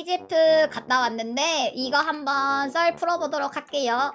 이집트 갔다 왔는데 이거 한번 썰 풀어보도록 할게요.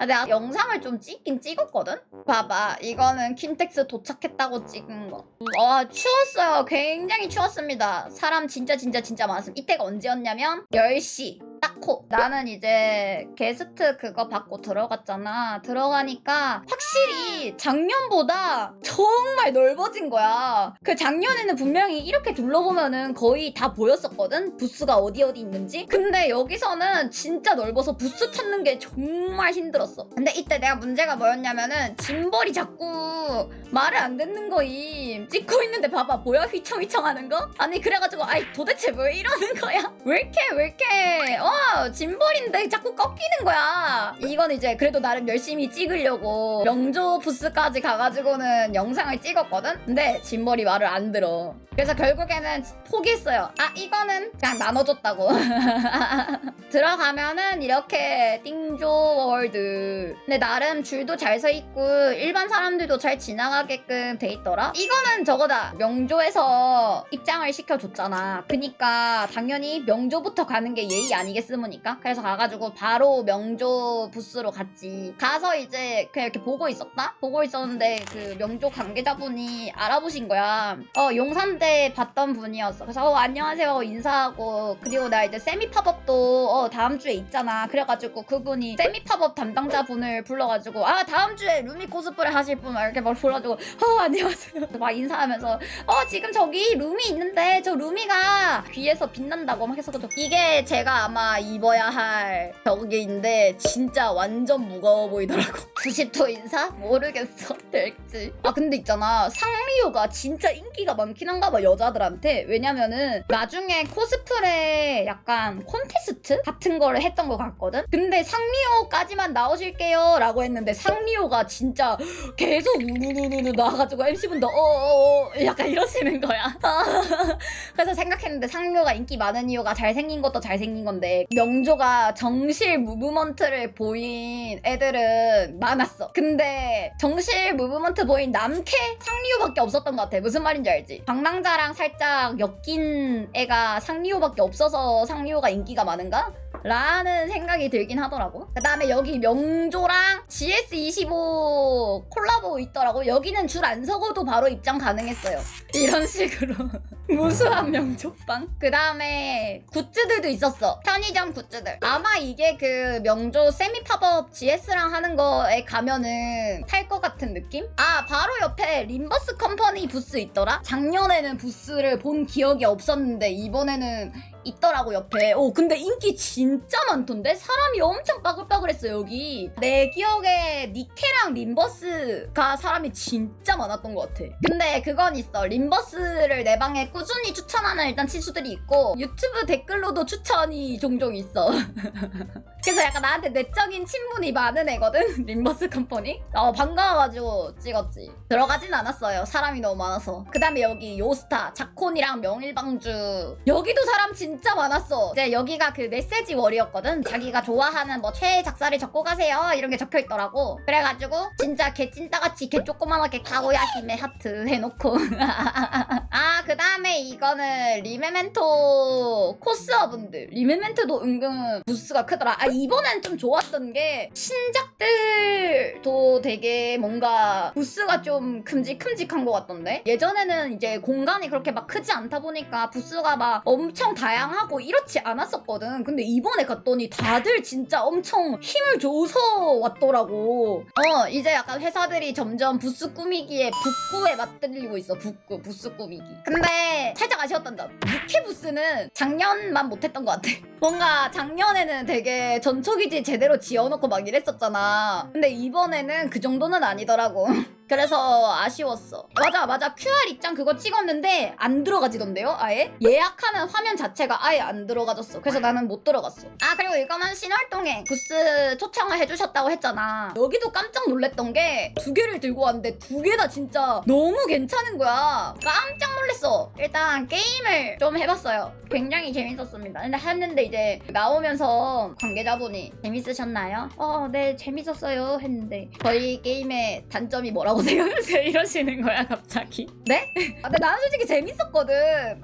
아, 내가 영상을 좀 찍긴 찍었거든? 봐봐. 이거는 킨텍스 도착했다고 찍은 거. 와, 추웠어요. 굉장히 추웠습니다. 사람 진짜 진짜 진짜 많았음. 이때가 언제였냐면 10시. 딱코. 나는 이제 게스트 그거 받고 들어갔잖아. 들어가니까 확실히 작년보다 정말 넓어진 거야. 그 작년에는 분명히 이렇게 둘러보면은 거의 다 보였었거든? 부스가 어디 어디 있는지. 근데 여기서는 진짜 넓어서 부스 찾는 게 정말 힘들었어. 근데 이때 내가 문제가 뭐였냐면은 짐벌이 자꾸 말을 안 듣는 거임. 찍고 있는데 봐봐. 보여? 휘청휘청 하는 거? 아니, 그래가지고, 아이, 도대체 왜 이러는 거야? 왜 이렇게, 왜 이렇게, 어, 짐벌인데 자꾸 꺾이는 거야. 이건 이제 그래도 나름 열심히 찍으려고 명조 부스까지 가가지고는 영상을 찍었거든? 근데 짐벌이 말을 안 들어. 그래서 결국에는 포기했어요. 아, 이거는 그냥 나눠줬다고. 들어가면은 이렇게 띵조 월드. 근데 나름 줄도 잘 서 있고 일반 사람들도 잘 지나가게끔 돼 있더라. 이거는 저거다. 명조에서 입장을 시켜줬잖아. 그니까 당연히 명 조부터 가는 게 예의 아니겠습니까? 그래서 가가지고 바로 명조 부스로 갔지. 가서 이제 그냥 이렇게 보고 있었다? 보고 있었는데 그 명조 관계자분이 알아보신 거야. 어, 용산대 봤던 분이었어. 그래서 어, 안녕하세요 인사하고 그리고 나 이제 세미 팝업도 어, 다음 주에 있잖아. 그래가지고 그분이 세미 팝업 담당자분을 불러가지고 아 다음 주에 루미 코스프레 하실 분 막 이렇게 막 불러가지고 어 안녕하세요. 막 인사하면서 어 지금 저기 루미 있는데 저 루미가 귀에서 빛난다고 막 했었거든. 이게 제가 아마 입어야 할 저기인데 진짜 완전 무거워 보이더라고. 90도 인사? 모르겠어. 될지. 아 근데 있잖아 상리오가 진짜 인기가 많긴 한가 봐 여자들한테. 왜냐면은 나중에 코스프레 약간 콘테스트 같은 거를 했던 것 같거든. 근데 상리오까지만 나오실게요 라고 했는데 상리오가 진짜 계속 우누누누누 나와가지고 MC분도 어어어 약간 이러시는 거야. 그래서 생각했는데 상료가 인기 많은 이유가 잘생긴 것도 잘생긴 건데 명조가 정실 무브먼트를 보인 애들은 많았어. 근데 정실 무브먼트 보인 남캐 상리오밖에 없었던 것 같아. 무슨 말인지 알지? 방랑자랑 살짝 엮인 애가 상리오밖에 없어서 상리오가 인기가 많은가? 라는 생각이 들긴 하더라고. 그 다음에 여기 명조랑 GS25 콜라보 있더라고. 여기는 줄 안 서고도 바로 입장 가능했어요. 이런 식으로. 무수한 명조빵. 그 다음에 굿즈들도 있었어. 편의점 굿즈들. 아마 이게 그 명조 세미 팝업 GS랑 하는 거에 가면은 탈 것 같은 느낌? 아, 바로 옆에 림버스 컴퍼니 부스 있더라? 작년에는 부스를 본 기억이 없었는데 이번에는 있더라고 옆에. 오 근데 인기 진짜 많던데 사람이 엄청 빠글빠글했어 여기. 내 기억에 니케랑 림버스가 사람이 진짜 많았던 것 같아. 근데 그건 있어. 림버스를 내 방에 꾸준히 추천하는 일단 치수들이 있고 유튜브 댓글로도 추천이 종종 있어. 그래서 약간 나한테 내적인 친분이 많은 애거든 림버스 컴퍼니. 어 반가워가지고 찍었지. 들어가진 않았어요. 사람이 너무 많아서. 그 다음에 여기 요스타, 자콘이랑 명일방주. 여기도 사람 진짜 많았어. 이제 여기가 그 메시지 월이었거든. 자기가 좋아하는 뭐 최애 작사를 적고 가세요. 이런 게 적혀 있더라고. 그래가지고 진짜 개 찐따같이 개 조그만하게 가고야심의 하트 해놓고. 아, 그 다음에 이거는 리메멘토 코스어분들. 리메멘토도 은근 부스가 크더라. 아, 이번엔 좀 좋았던 게 신작들도 되게 뭔가 부스가 좀 큼직큼직한 것 같던데? 예전에는 이제 공간이 그렇게 막 크지 않다 보니까 부스가 막 엄청 다양하고 이렇지 않았었거든. 근데 이번에 갔더니 다들 진짜 엄청 힘을 줘서 왔더라고. 어, 이제 약간 회사들이 점점 부스 꾸미기에 북구에 맞들리고 있어. 북구, 부스 꾸미기. 근데 살짝 아쉬웠던 점. 육회 부스는 작년만 못했던 것 같아. 뭔가 작년에는 되게 전초기지 제대로 지어놓고 막 이랬었잖아. 근데 이번에는 그 정도는 아니더라고. 그래서 아쉬웠어. 맞아, 맞아. QR 입장 그거 찍었는데 안 들어가지던데요, 아예? 예약하는 화면 자체가 아예 안 들어가졌어. 그래서 나는 못 들어갔어. 아, 그리고 이거는 신월동에 부스 초청을 해주셨다고 했잖아. 여기도 깜짝 놀랐던 게 두 개를 들고 왔는데 두 개 다 진짜 너무 괜찮은 거야. 깜짝 놀랐어. 일단 게임을 좀 해봤어요. 굉장히 재밌었습니다. 근데 했는데 이제 나오면서 관계자분이 재밌으셨나요? 어, 네, 재밌었어요. 했는데 저희 게임의 단점이 뭐라고 나 오세요? 이러시는 거야 갑자기. 네? 아, 근데 나는 솔직히 재밌었거든.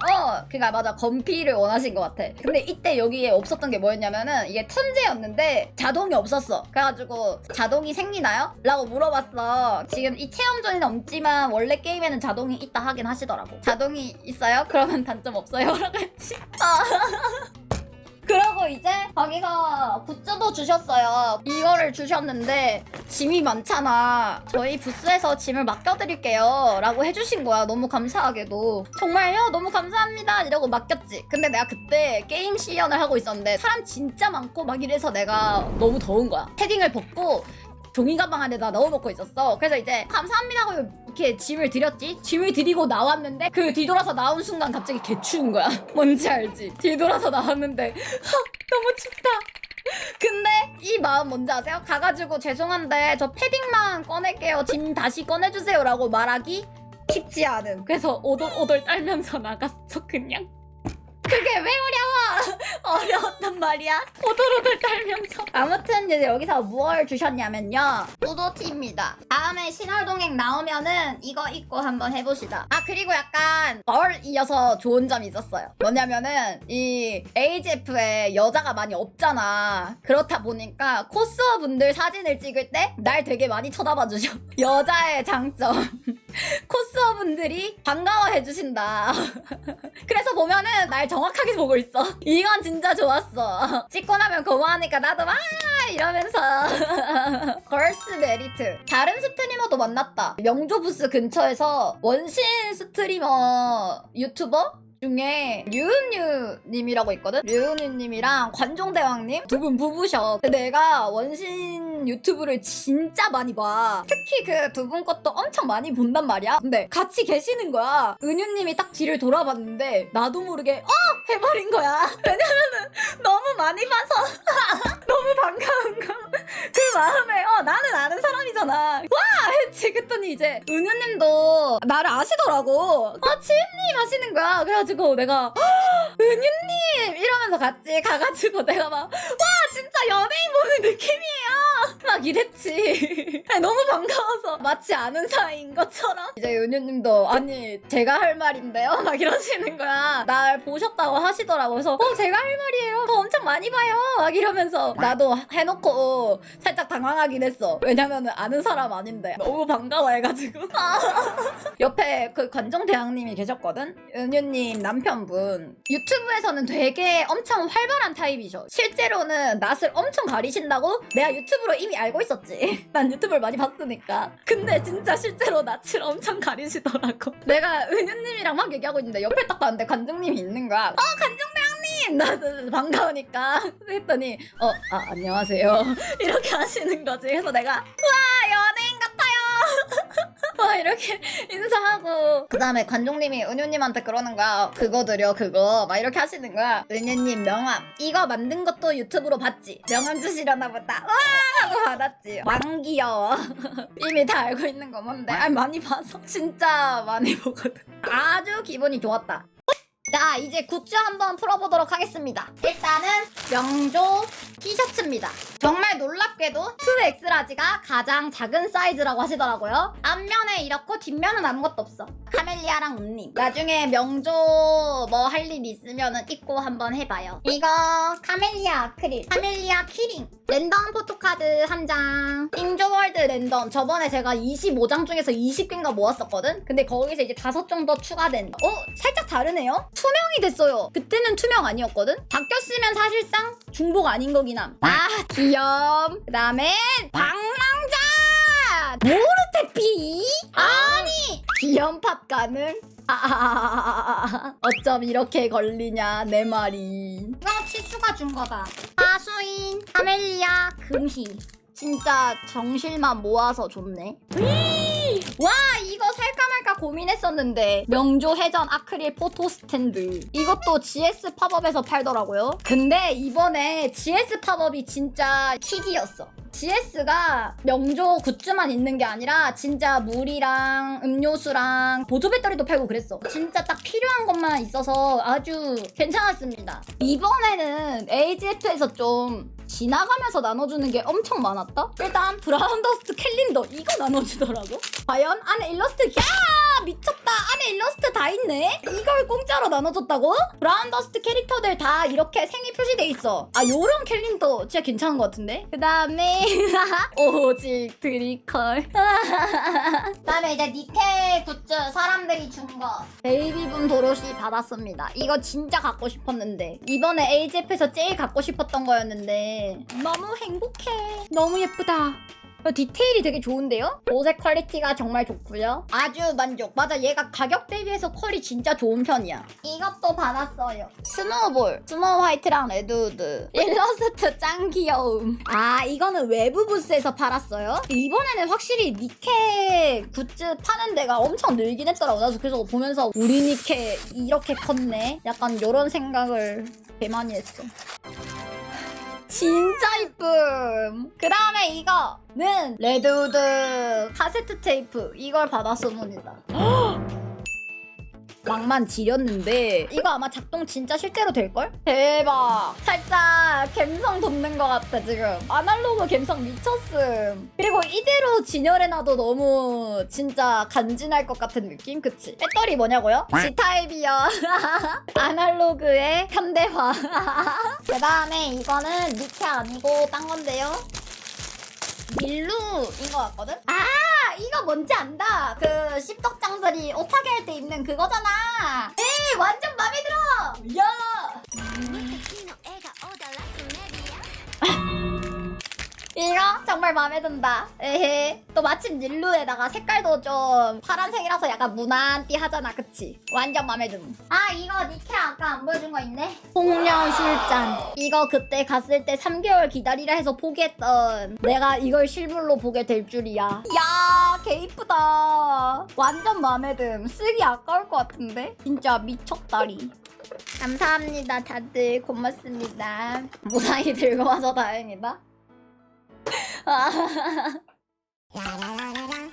어, 그니까 맞아 건피를 원하신 것 같아. 근데 이때 여기에 없었던 게 뭐였냐면은 이게 턴제였는데 자동이 없었어. 그래가지고 자동이 생기나요? 라고 물어봤어. 지금 이 체험전이 없지만 원래 게임에는 자동이 있다 하긴 하시더라고. 자동이 있어요? 그러면 단점 없어요? 라고 했지. 아. 그러고 이제 자기가 굿즈도 주셨어요. 이거를 주셨는데 짐이 많잖아. 저희 부스에서 짐을 맡겨드릴게요. 라고 해주신 거야. 너무 감사하게도. 정말요? 너무 감사합니다. 이러고 맡겼지. 근데 내가 그때 게임 시연을 하고 있었는데 사람 진짜 많고 막 이래서 내가 너무 더운 거야. 패딩을 벗고 종이 가방 안에다 넣어놓고 있었어. 그래서 이제 감사합니다 하고 이렇게 짐을 드렸지. 짐을 드리고 나왔는데 그 뒤돌아서 나온 순간 갑자기 개 추운 거야. 뭔지 알지? 뒤돌아서 나왔는데 하, 너무 춥다. 근데 이 마음 뭔지 아세요? 가가지고 죄송한데 저 패딩만 꺼낼게요. 짐 다시 꺼내주세요라고 말하기 쉽지 않음. 그래서 오돌오돌 떨면서 나갔어 그냥. 그게 왜 어려워? 어려웠단 말이야. 오돌오돌 떨면서. 아무튼 이제 여기서 무얼 주셨냐면요. 우도티입니다. 다음에 신월동행 나오면은 이거 입고 한번 해보시다. 아 그리고 약간 덜 이어서 좋은 점이 있었어요. 뭐냐면은 이 AGF에 여자가 많이 없잖아. 그렇다 보니까 코스어 분들 사진을 찍을 때 날 되게 많이 쳐다봐 주셔. 여자의 장점. 코스어 분들이 반가워해 주신다. 그래서 보면은 날 정확하게 보고 있어. 이건 진짜 좋았어. 찍고 나면 고마우니까 나도 막 이러면서 걸스 메리트. 다른 스트리머도 만났다. 명조 부스 근처에서 원신 스트리머 유튜버 중에 류은유 님이라고 있거든? 류은유 님이랑 관종대왕님 두 분 부부셔. 내가 원신 유튜브를 진짜 많이 봐. 특히 그 두 분 것도 엄청 많이 본단 말이야. 근데 같이 계시는 거야. 은유 님이 딱 뒤를 돌아봤는데 나도 모르게 어! 해버린 거야. 왜냐면은 너무 많이 봐서 너무 반가운 거. 그 마음에 어 나는 아는 사람이잖아. 와! 했지. 그랬더니 이제 은유 님도 나를 아시더라고. 아 치은님 하시는 거야. 그래가지고 내가 "헉, 은유님 이러면서 같이 가가지고 내가 막 와 진짜 연예인 보는 느낌이에요. 막 이랬지. 아니, 너무 반가워서 마치 아는 사이인 것처럼 이제 은유님도 아니 제가 할 말인데요. 막 이러시는 거야. 날 보셨다고 하시더라고. 그래서 어 제가 할 말이에요. 저 엄청 많이 봐요. 막 이러면서 나도 해놓고 살짝 당황하긴 했어. 왜냐면은 아는 사람 아닌데 너무 반가워해가지고. 옆에 그 관종 대왕님이 계셨거든? 은유님 남편분. 유튜브에서는 되게 엄청 활발한 타입이셔. 실제로는 낯을 엄청 가리신다고 내가 유튜브로 이미 알고 있었지. 난 유튜브를 많이 봤으니까. 근데 진짜 실제로 낯을 엄청 가리시더라고. 내가 은유님이랑 막 얘기하고 있는데 옆에 딱 봤는데 관종님이 있는 거야. 어, 관종대왕님! 나도 반가우니까. 했더니, 어, 아, 안녕하세요. 이렇게 하시는 거지. 그래서 내가! 와 이렇게 인사하고. 그 다음에 관종님이 은유님한테 그러는 거야. 그거 드려 그거. 막 이렇게 하시는 거야. 은유님 명함. 이거 만든 것도 유튜브로 봤지? 명함 주시려나 보다. 와! 하고 받았지. 왕 귀여워. 이미 다 알고 있는 거 뭔데? 아 많이 봐서? 진짜 많이 보거든. 아주 기분이 좋았다 자 이제 굿즈 한번 풀어보도록 하겠습니다. 일단은 명조 티셔츠입니다. 정말 놀랍게도 2X라지가 가장 작은 사이즈라고 하시더라고요. 앞면에 이렇고 뒷면은 아무것도 없어 카멜리아랑 운님 나중에 명조 뭐 할 일 있으면은 입고 한번 해봐요 이거 카멜리아 아크릴 카멜리아 키링 랜덤 포토카드 한장 띵조월드 랜덤 저번에 제가 25장 중에서 20개인가 모았었거든 근데 거기서 이제 다섯 정도 추가된 어? 살짝 다르네요? 투명이 됐어요 그때는 투명 아니었거든? 바뀌었으면 사실상 중복 아닌 거긴 함. 아, 귀염. 그 다음에, 방랑자! 모르테피? 아니! 귀염팟 가능? 아, 아, 아, 아, 아, 어쩜 이렇게 걸리냐, 내 말이. 이거 치수가 준 거다. 하수인, 카멜리아, 금희. 진짜 정실만 모아서 좋네. 와 이거 살까 말까 고민했었는데 명조 해전 아크릴 포토 스탠드 이것도 GS 팝업에서 팔더라고요 근데 이번에 GS 팝업이 진짜 킥이었어 GS가 명조 굿즈만 있는 게 아니라 진짜 물이랑 음료수랑 보조 배터리도 팔고 그랬어. 진짜 딱 필요한 것만 있어서 아주 괜찮았습니다. 이번에는 AGF에서 좀 지나가면서 나눠주는 게 엄청 많았다? 일단 브라운 더스트 캘린더 이거 나눠주더라고. 과연 안에 일러스트 야 미쳤다. 안에 일러스트 다 있네. 이걸 공짜로 나눠줬다고? 브라운 더스트 캐릭터들 다 이렇게 생일 표시돼 있어. 아 요런 캘린더 진짜 괜찮은 것 같은데? 그 다음에 오직 드리컬 그 다음에 이제 니케 굿즈 사람들이 준 거. 베이비붐 도로시 받았습니다. 이거 진짜 갖고 싶었는데. 이번에 AGF에서 제일 갖고 싶었던 거였는데. 너무 행복해. 너무 예쁘다. 어, 디테일이 되게 좋은데요? 옷의 퀄리티가 정말 좋고요. 아주 만족. 맞아, 얘가 가격 대비해서 퀄이 진짜 좋은 편이야. 이것도 받았어요. 스노우볼, 스노우 화이트랑 레드우드. 일러스트 짱 귀여움. 아, 이거는 외부 부스에서 팔았어요? 이번에는 확실히 니케 굿즈 파는 데가 엄청 늘긴 했더라고. 나도 그래서 보면서 우리 니케 이렇게 컸네? 약간 이런 생각을 개 많이 했어. 진짜 이쁨. 그 다음에 이거는 레드우드 카세트 테이프 이걸 받았습니다. 낭만 지렸는데 이거 아마 작동 진짜 실제로 될걸? 대박. 살짝 갬성 돋는 것 같아 지금. 아날로그 갬성 미쳤음. 그리고 이대로 진열해놔도 너무 진짜 간지날 것 같은 느낌? 그치? 배터리 뭐냐고요? G타입이요. 아날로그의 현대화. 그 다음에 이거는 니케 아니고 딴 건데요 밀루인 것 같거든? 아 이거 뭔지 안다. 그 씹덕장들이 오타게 할 때 입는 그거잖아. 에이 완전 맘에 들어. 야 정말 마음에 든다. 에헤. 또 마침 닐루에다가 색깔도 좀 파란색이라서 약간 무난띠 하잖아, 그치? 완전 마음에 든. 아, 이거 니케 아까 안 보여준 거 있네? 홍련실잔. 이거 그때 갔을 때 3개월 기다리라 해서 포기했던 내가 이걸 실물로 보게 될 줄이야. 야, 개 이쁘다. 완전 마음에 든. 쓰기 아까울 것 같은데? 진짜 미쳤다리. 감사합니다, 다들. 고맙습니다. 무사히 들고 와서 다행이다. 啊啦啦啦啦啦